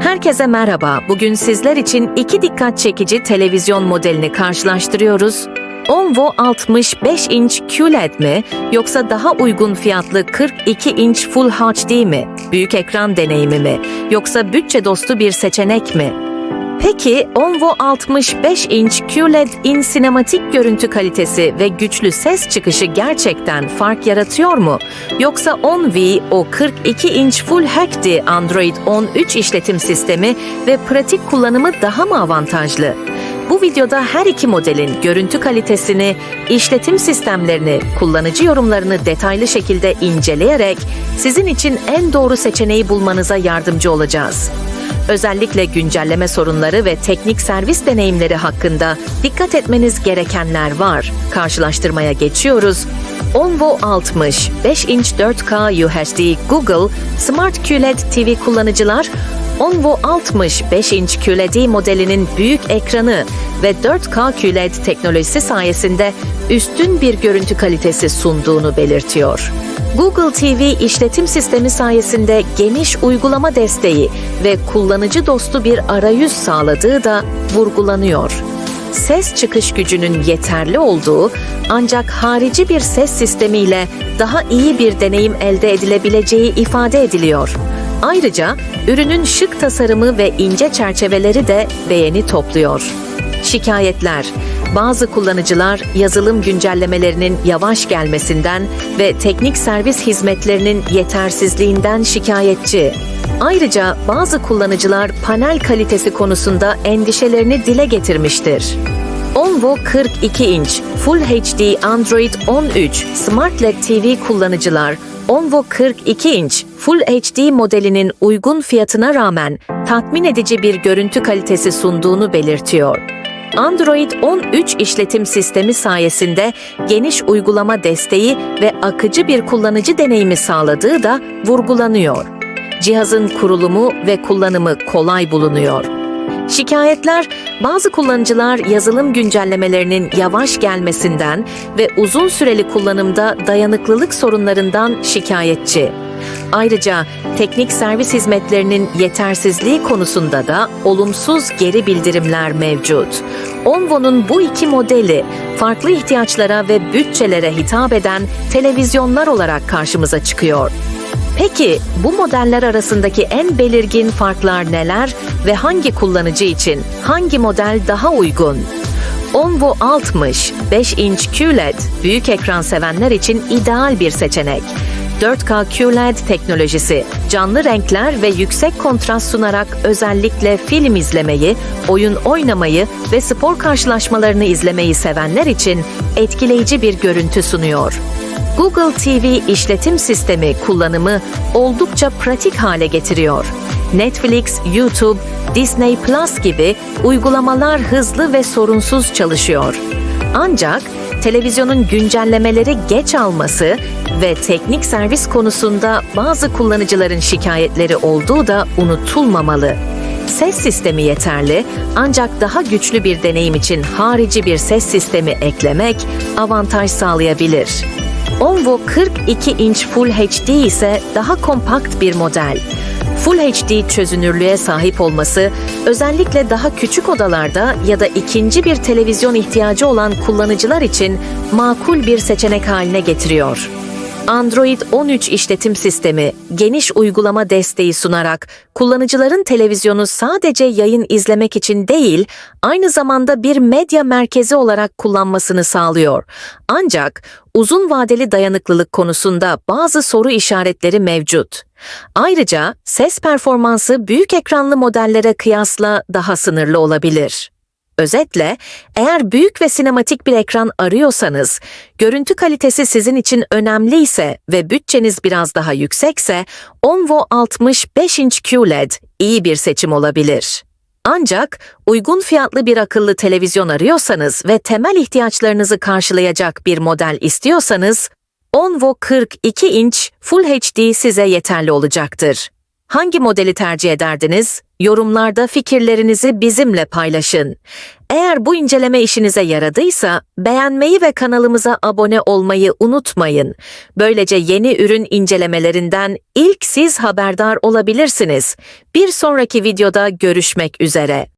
Herkese merhaba. Bugün sizler için iki dikkat çekici televizyon modelini karşılaştırıyoruz. Onvo 65 inç QLED mi yoksa daha uygun fiyatlı 42 inç Full HD mi? Büyük ekran deneyimi mi yoksa bütçe dostu bir seçenek mi? Peki Onvo 65 inç QLED in sinematik görüntü kalitesi ve güçlü ses çıkışı gerçekten fark yaratıyor mu? Yoksa 10V o 42 inç Full HD Android 13 işletim sistemi ve pratik kullanımı daha mı avantajlı? Bu videoda her iki modelin görüntü kalitesini, işletim sistemlerini, kullanıcı yorumlarını detaylı şekilde inceleyerek sizin için en doğru seçeneği bulmanıza yardımcı olacağız. Özellikle güncelleme sorunları ve teknik servis deneyimleri hakkında dikkat etmeniz gerekenler var. Karşılaştırmaya geçiyoruz. Onvo 60 5 inç 4K UHD Google Smart QLED TV kullanıcılar Onvo 60 5 inç QLED modelinin büyük ekranı ve 4K QLED teknolojisi sayesinde üstün bir görüntü kalitesi sunduğunu belirtiyor. Google TV işletim sistemi sayesinde geniş uygulama desteği ve kullanıcı dostu bir arayüz sağladığı da vurgulanıyor. Ses çıkış gücünün yeterli olduğu ancak harici bir ses sistemiyle daha iyi bir deneyim elde edilebileceği ifade ediliyor. Ayrıca ürünün şık tasarımı ve ince çerçeveleri de beğeni topluyor. Şikayetler bazı kullanıcılar yazılım güncellemelerinin yavaş gelmesinden ve teknik servis hizmetlerinin yetersizliğinden şikayetçi. Ayrıca bazı kullanıcılar panel kalitesi konusunda endişelerini dile getirmiştir. Onvo 42 inç Full HD Android 13 Smart LED TV kullanıcılar Onvo 42 inç Full HD modelinin uygun fiyatına rağmen tatmin edici bir görüntü kalitesi sunduğunu belirtiyor. Android 13 işletim sistemi sayesinde geniş uygulama desteği ve akıcı bir kullanıcı deneyimi sağladığı da vurgulanıyor. Cihazın kurulumu ve kullanımı kolay bulunuyor. Şikayetler, bazı kullanıcılar yazılım güncellemelerinin yavaş gelmesinden ve uzun süreli kullanımda dayanıklılık sorunlarından şikayetçi. Ayrıca teknik servis hizmetlerinin yetersizliği konusunda da olumsuz geri bildirimler mevcut. Onvo'nun bu iki modeli farklı ihtiyaçlara ve bütçelere hitap eden televizyonlar olarak karşımıza çıkıyor. Peki bu modeller arasındaki en belirgin farklar neler ve hangi kullanıcı için hangi model daha uygun? Onvo 60 5 inç QLED büyük ekran sevenler için ideal bir seçenek. 4K QLED teknolojisi, canlı renkler ve yüksek kontrast sunarak özellikle film izlemeyi, oyun oynamayı ve spor karşılaşmalarını izlemeyi sevenler için etkileyici bir görüntü sunuyor. Google TV işletim sistemi kullanımı oldukça pratik hale getiriyor. Netflix, YouTube, Disney Plus gibi uygulamalar hızlı ve sorunsuz çalışıyor. Ancak televizyonun güncellemeleri geç alması ve teknik servis konusunda bazı kullanıcıların şikayetleri olduğu da unutulmamalı. Ses sistemi yeterli ancak daha güçlü bir deneyim için harici bir ses sistemi eklemek avantaj sağlayabilir. Onvo 42 inç Full HD ise daha kompakt bir model. Full HD çözünürlüğe sahip olması özellikle daha küçük odalarda ya da ikinci bir televizyon ihtiyacı olan kullanıcılar için makul bir seçenek haline getiriyor. Android 13 işletim sistemi geniş uygulama desteği sunarak kullanıcıların televizyonu sadece yayın izlemek için değil, aynı zamanda bir medya merkezi olarak kullanmasını sağlıyor. Ancak uzun vadeli dayanıklılık konusunda bazı soru işaretleri mevcut. Ayrıca ses performansı büyük ekranlı modellere kıyasla daha sınırlı olabilir. Özetle, eğer büyük ve sinematik bir ekran arıyorsanız, görüntü kalitesi sizin için önemliyse ve bütçeniz biraz daha yüksekse, Onvo 65 inç QLED iyi bir seçim olabilir. Ancak uygun fiyatlı bir akıllı televizyon arıyorsanız ve temel ihtiyaçlarınızı karşılayacak bir model istiyorsanız, Onvo 42 inç Full HD size yeterli olacaktır. Hangi modeli tercih ederdiniz? Yorumlarda fikirlerinizi bizimle paylaşın. Eğer bu inceleme işinize yaradıysa beğenmeyi ve kanalımıza abone olmayı unutmayın. Böylece yeni ürün incelemelerinden ilk siz haberdar olabilirsiniz. Bir sonraki videoda görüşmek üzere.